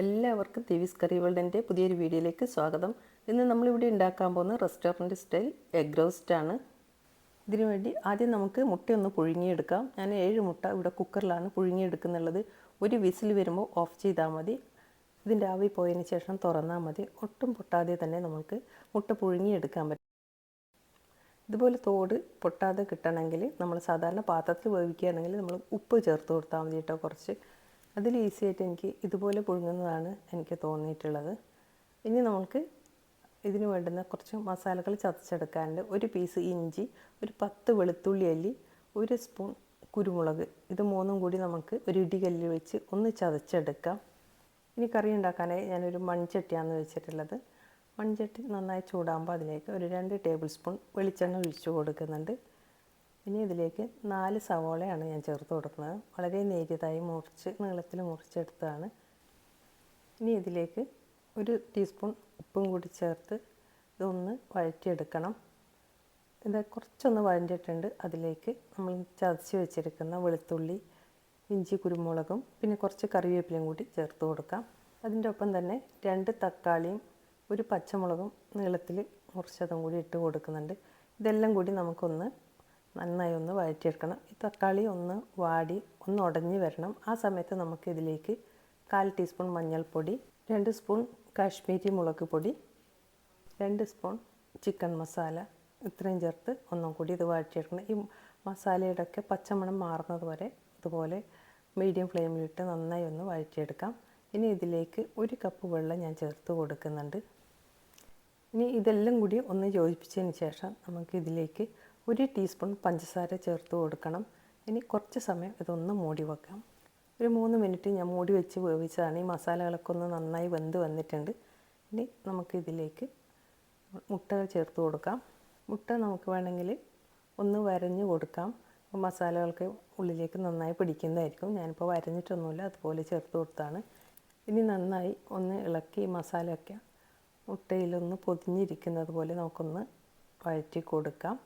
എല്ലാവർക്കും തിവിസ് കറി വേൾഡിന്റെ പുതിയൊരു വീഡിയോയിലേക്ക് സ്വാഗതം. ഇന്ന് നമ്മളിവിടെ ഉണ്ടാക്കാൻ പോകുന്ന റെസ്റ്റോറന്റ് സ്റ്റൈൽ എഗ് റോസ്റ്റ് ആണ്. ഇതിനുവേണ്ടി ആദ്യം നമുക്ക് മുട്ടയൊന്ന് പുഴുങ്ങിയെടുക്കാം. ഞാൻ ഏഴ് മുട്ട ഇവിടെ കുക്കറിലാണ് പുഴുങ്ങിയെടുക്കുന്നുള്ളത്. ഒരു വിസിൽ വരുമ്പോൾ ഓഫ് ചെയ്താൽ മതി. ഇതിന്റെ ആവി പോയതിന് ശേഷം തുറന്നാൽ മതി. ഒട്ടും പൊട്ടാതെ തന്നെ നമുക്ക് മുട്ട പുഴുങ്ങിയെടുക്കാൻ പറ്റും. ഇതുപോലെ തോട് പൊട്ടാതെ കിട്ടണമെങ്കിൽ നമ്മൾ സാധാരണ പാത്രത്തിൽ വേവിക്കുകയാണെങ്കിൽ നമ്മൾ ഉപ്പ് ചേർത്ത് കൊടുത്താൽ മതി കേട്ടോ കുറച്ച്. അതിൽ ഈസി ആയിട്ട് എനിക്ക് ഇതുപോലെ പുഴുങ്ങുന്നതാണ് എനിക്ക് തോന്നിയിട്ടുള്ളത്. ഇനി നമുക്ക് ഇതിന് വേണ്ടുന്ന കുറച്ച് മസാലകൾ ചതച്ചെടുക്കാനുണ്ട്. ഒരു പീസ് ഇഞ്ചി ഒരു പത്ത് വെളുത്തുള്ളി അല്ലി ഒരു സ്പൂൺ കുരുമുളക്. ഇത് മൂന്നും കൂടി നമുക്ക് ഒരു ഇടികല്ലിൽ വെച്ച് ഒന്ന് ചതച്ചെടുക്കാം. ഇനി കറി ഉണ്ടാക്കാനായി ഞാനൊരു മൺചട്ടിയാണ് വെച്ചിട്ടുള്ളത്. മൺചട്ടി നന്നായി ചൂടാകുമ്പോൾ അതിലേക്ക് ഒരു രണ്ട് ടേബിൾ സ്പൂൺ വെളിച്ചെണ്ണ ഒഴിച്ചു കൊടുക്കുന്നുണ്ട്. ഇനി ഇതിലേക്ക് നാല് സവോളയാണ് ഞാൻ ചേർത്ത് കൊടുക്കുന്നത്. വളരെ നേരിയതായി മുറിച്ച് നീളത്തിൽ മുറിച്ചെടുത്തതാണ്. ഇനി ഇതിലേക്ക് ഒരു ടീസ്പൂൺ ഉപ്പും കൂടി ചേർത്ത് ഇതൊന്ന് വഴറ്റിയെടുക്കണം. ഇത് കുറച്ചൊന്ന് വഴഞ്ഞിട്ടുണ്ട് അതിലേക്ക് നമ്മൾ ചതച്ച് വെച്ചിരിക്കുന്ന വെളുത്തുള്ളി ഇഞ്ചി കുരുമുളകും പിന്നെ കുറച്ച് കറിവേപ്പിലയും കൂടി ചേർത്ത് കൊടുക്കാം. അതിന്റെ ഒപ്പം തന്നെ രണ്ട് തക്കാളിയും ഒരു പച്ചമുളകും നീളത്തിൽ മുറിച്ചതും കൂടി ഇട്ട് കൊടുക്കുന്നുണ്ട്. ഇതെല്ലാം കൂടി നമുക്കൊന്ന് നന്നായി ഒന്ന് വഴറ്റിയെടുക്കണം. ഈ തക്കാളി ഒന്ന് വാടി ഒന്ന് ഉടഞ്ഞു വരണം. ആ സമയത്ത് നമുക്ക് ഇതിലേക്ക് കാൽ ടീസ്പൂൺ മഞ്ഞൾപ്പൊടി രണ്ട് സ്പൂൺ കാശ്മീരി മുളക് പൊടി രണ്ട് സ്പൂൺ ചിക്കൻ മസാല ഇത്രയും ചേർത്ത് ഒന്നും കൂടി ഇത് വഴറ്റിയെടുക്കണം. ഈ മസാലയുടെ ഒക്കെ പച്ചമണം മാറുന്നത് വരെ ഇതുപോലെ മീഡിയം ഫ്ലെയിമിലിട്ട് നന്നായി ഒന്ന് വഴറ്റിയെടുക്കാം. ഇനി ഇതിലേക്ക് ഒരു കപ്പ് വെള്ളം ഞാൻ ചേർത്ത് കൊടുക്കുന്നുണ്ട്. ഇനി ഇതെല്ലാം കൂടി ഒന്ന് യോജിപ്പിച്ചതിന് ശേഷം നമുക്ക് ഇതിലേക്ക് ഒരു ടീസ്പൂൺ പഞ്ചസാര ചേർത്ത് കൊടുക്കണം. ഇനി കുറച്ച് സമയം ഇതൊന്ന് മൂടി വെക്കാം. ഒരു മൂന്ന് മിനിറ്റ് ഞാൻ മൂടി വെച്ച് വേവിച്ചതാണ്. ഈ മസാലകളൊക്കെ ഒന്ന് നന്നായി വെന്ത് വന്നിട്ടുണ്ട്. ഇനി നമുക്കിതിലേക്ക് മുട്ട ചേർത്ത് കൊടുക്കാം. മുട്ട നമുക്ക് വേണമെങ്കിൽ ഒന്ന് വരഞ്ഞ് കൊടുക്കാം. മസാലകൾക്ക് ഉള്ളിലേക്ക് നന്നായി പിടിക്കുന്നതായിരിക്കും. ഞാനിപ്പോൾ വരഞ്ഞിട്ടൊന്നുമില്ല അതുപോലെ ചേർത്ത് കൊടുത്താണ്. ഇനി നന്നായി ഒന്ന് ഇളക്കി മസാലയൊക്കെ മുട്ടയിലൊന്ന് പൊതിഞ്ഞിരിക്കുന്നത് പോലെ നമുക്കൊന്ന് വഴറ്റി കൊടുക്കാം.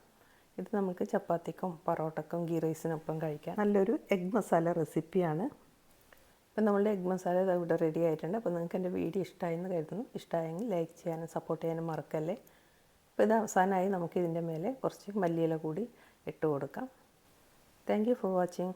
ഇത് നമുക്ക് ചപ്പാത്തിക്കും പൊറോട്ടക്കും ഗീ റൈസിനൊപ്പം കഴിക്കാം. നല്ലൊരു എഗ് മസാല റെസിപ്പിയാണ്. അപ്പം നമ്മളുടെ എഗ് മസാല ഇവിടെ റെഡി ആയിട്ടുണ്ട്. അപ്പോൾ നിങ്ങൾക്ക് എന്റെ വീഡിയോ ഇഷ്ടമായെന്ന് കരുതുന്നു. ഇഷ്ടമായെങ്കിൽ ലൈക്ക് ചെയ്യാനും സപ്പോർട്ട് ചെയ്യാനും മറക്കല്ലേ? അപ്പോൾ ഇത് അവസാനമായി നമുക്ക് ഇതിന്റെ മേലെ കുറച്ച് മല്ലിയില കൂടി ഇട്ട് കൊടുക്കാം. Thank you for watching